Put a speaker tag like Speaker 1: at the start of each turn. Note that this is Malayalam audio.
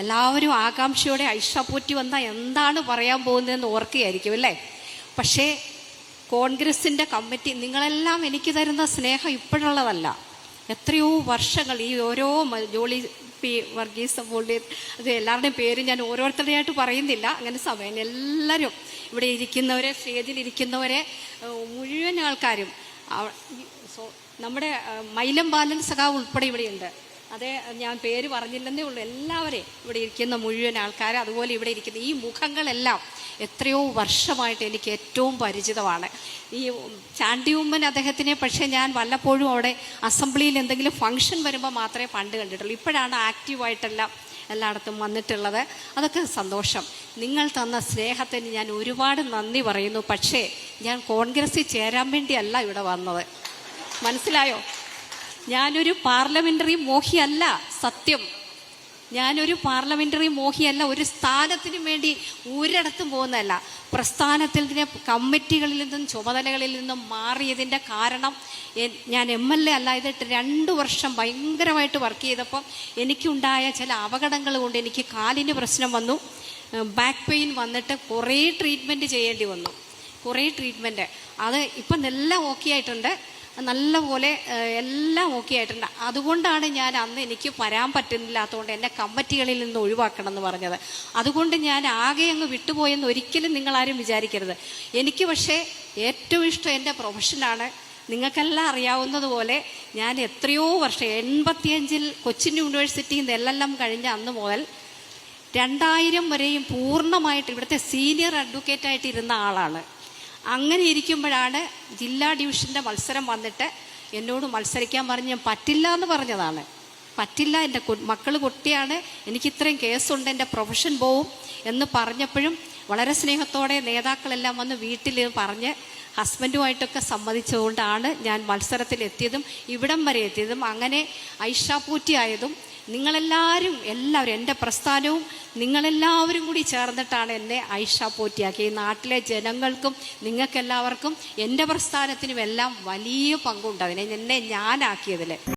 Speaker 1: എല്ലാവരും ആകാംക്ഷയോടെ ഐഷ പോറ്റി വന്നാൽ എന്താണ് പറയാൻ പോകുന്നതെന്ന് ഓർക്കുകയായിരിക്കും അല്ലേ? പക്ഷേ കോൺഗ്രസിന്റെ കമ്മിറ്റി നിങ്ങളെല്ലാം എനിക്ക് തരുന്ന സ്നേഹം ഇപ്പോഴുള്ളതല്ല. എത്രയോ വർഷങ്ങൾ ഈ ഓരോ ജോളി പി വർഗീസ് പോളി അത് എല്ലാവരുടെയും പേര് ഞാൻ ഓരോരുത്തരുടെയായിട്ട് പറയുന്നില്ല. അങ്ങനെ സമയം എല്ലാവരും ഇവിടെ ഇരിക്കുന്നവരെ സ്റ്റേജിൽ ഇരിക്കുന്നവരെ മുഴുവൻ ആൾക്കാരും നമ്മുടെ മൈലം ബാലൻ സഖാവ് ഉൾപ്പെടെ ഇവിടെയുണ്ട്. അതേ ഞാൻ പേര് പറഞ്ഞില്ലെന്നേ ഉള്ളൂ. എല്ലാവരെയും ഇവിടെ ഇരിക്കുന്ന മുഴുവൻ ആൾക്കാർ അതുപോലെ ഇവിടെ ഇരിക്കുന്ന ഈ മുഖങ്ങളെല്ലാം എത്രയോ വർഷമായിട്ട് എനിക്ക് ഏറ്റവും പരിചിതമാണ്. ഈ ചാണ്ടി ഉമ്മൻ അദ്ദേഹത്തിനെ പക്ഷേ ഞാൻ വല്ലപ്പോഴും അവിടെ അസംബ്ലിയിൽ എന്തെങ്കിലും ഫംഗ്ഷൻ വരുമ്പോൾ മാത്രമേ പണ്ട് കണ്ടിട്ടുള്ളൂ. ഇപ്പോഴാണ് ആക്റ്റീവായിട്ടെല്ലാം എല്ലായിടത്തും വന്നിട്ടുള്ളത്. അതൊക്കെ സന്തോഷം. നിങ്ങൾ തന്ന സ്നേഹത്തിന് ഞാൻ ഒരുപാട് നന്ദി പറയുന്നു. പക്ഷേ ഞാൻ കോൺഗ്രസ്സിൽ ചേരാൻ വേണ്ടിയല്ല ഇവിടെ വന്നത്. മനസ്സിലായോ? ഞാനൊരു പാർലമെന്ററി മോഹിയല്ല സത്യം. ഞാനൊരു പാർലമെന്ററി മോഹിയല്ല ഒരു സ്ഥാനത്തിന് വേണ്ടി ഒരിടത്തും പോകുന്നതല്ല. പ്രസ്ഥാനത്തിന്റെ കമ്മിറ്റികളിൽ നിന്നും ചുമതലകളിൽ നിന്നും മാറിയതിന്റെ കാരണം ഞാൻ എം എൽ എ അല്ലാതിട്ട് രണ്ട് വർഷം ഭയങ്കരമായിട്ട് വർക്ക് ചെയ്തപ്പം എനിക്കുണ്ടായ ചില അപകടങ്ങൾ കൊണ്ട് എനിക്ക് കാലിന് പ്രശ്നം വന്നു. ബാക്ക് പെയിൻ വന്നിട്ട് കുറേ ട്രീറ്റ്മെന്റ് ചെയ്യേണ്ടി വന്നു. കുറേ ട്രീറ്റ്മെന്റ് അത് ഇപ്പം എല്ലാം ഓക്കെ ആയിട്ടുണ്ട്. നല്ലപോലെ എല്ലാം ഓക്കെ ആയിട്ടുണ്ട്. അതുകൊണ്ടാണ് ഞാൻ അന്ന് എനിക്ക് വരാൻ പറ്റുന്നില്ലാത്തതുകൊണ്ട് എന്നെ കമ്മിറ്റികളിൽ നിന്ന് ഒഴിവാക്കണം എന്ന് പറഞ്ഞത്. അതുകൊണ്ട് ഞാൻ ആകെ അങ്ങ് വിട്ടുപോയെന്ന് ഒരിക്കലും നിങ്ങളാരും വിചാരിക്കരുത്. എനിക്ക് പക്ഷേ ഏറ്റവും ഇഷ്ടം എന്റെ പ്രൊഫഷനാണ് നിങ്ങൾക്കെല്ലാം അറിയാവുന്നതുപോലെ ഞാൻ എത്രയോ വർഷം എൺപത്തിയഞ്ചിൽ കൊച്ചിൻ യൂണിവേഴ്സിറ്റിയിൽ നിന്ന് എൽ എൽ എം കഴിഞ്ഞ അന്ന് മുതൽ രണ്ടായിരം വരെയും പൂർണമായിട്ട് ഇവിടുത്തെ സീനിയർ അഡ്വക്കേറ്റായിട്ട് ഇരുന്ന ആളാണ്. അങ്ങനെ ഇരിക്കുമ്പോഴാണ് ജില്ലാ ഡിവിഷന്റെ മത്സരം വന്നിട്ട് എന്നോട് മത്സരിക്കാൻ പറഞ്ഞ് ഞാൻ പറ്റില്ല എന്ന് പറഞ്ഞതാണ്. പറ്റില്ല എന്റെ മക്കൾ കുട്ടിയാണ് എനിക്ക് ഇത്രയും കേസുണ്ട് എന്റെ പ്രൊഫഷൻ പോവും എന്ന് പറഞ്ഞപ്പോഴും വളരെ സ്നേഹത്തോടെ നേതാക്കളെല്ലാം വന്ന് വീട്ടിൽ പറഞ്ഞ് ഹസ്ബൻഡുമായിട്ടൊക്കെ സമ്മതിച്ചുകൊണ്ടാണ് ഞാൻ മത്സരത്തിൽ എത്തിയതും ഇവിടം വരെ എത്തിയതും. അങ്ങനെ ഐഷാപൂറ്റി ആയതും നിങ്ങളെല്ലാവരും എല്ലാവരും എന്റെ പ്രസ്ഥാനവും നിങ്ങളെല്ലാവരും കൂടി ചേർന്നിട്ടാണ് എന്നെ ഐഷ പോറ്റിയാക്കി ഈ നാട്ടിലെ ജനങ്ങൾക്കും നിങ്ങൾക്കെല്ലാവർക്കും എന്റെ പ്രസ്ഥാനത്തിനും എല്ലാം വലിയ പങ്കുണ്ട്. അതിനെ എന്നെ ഞാനാക്കിയതിൽ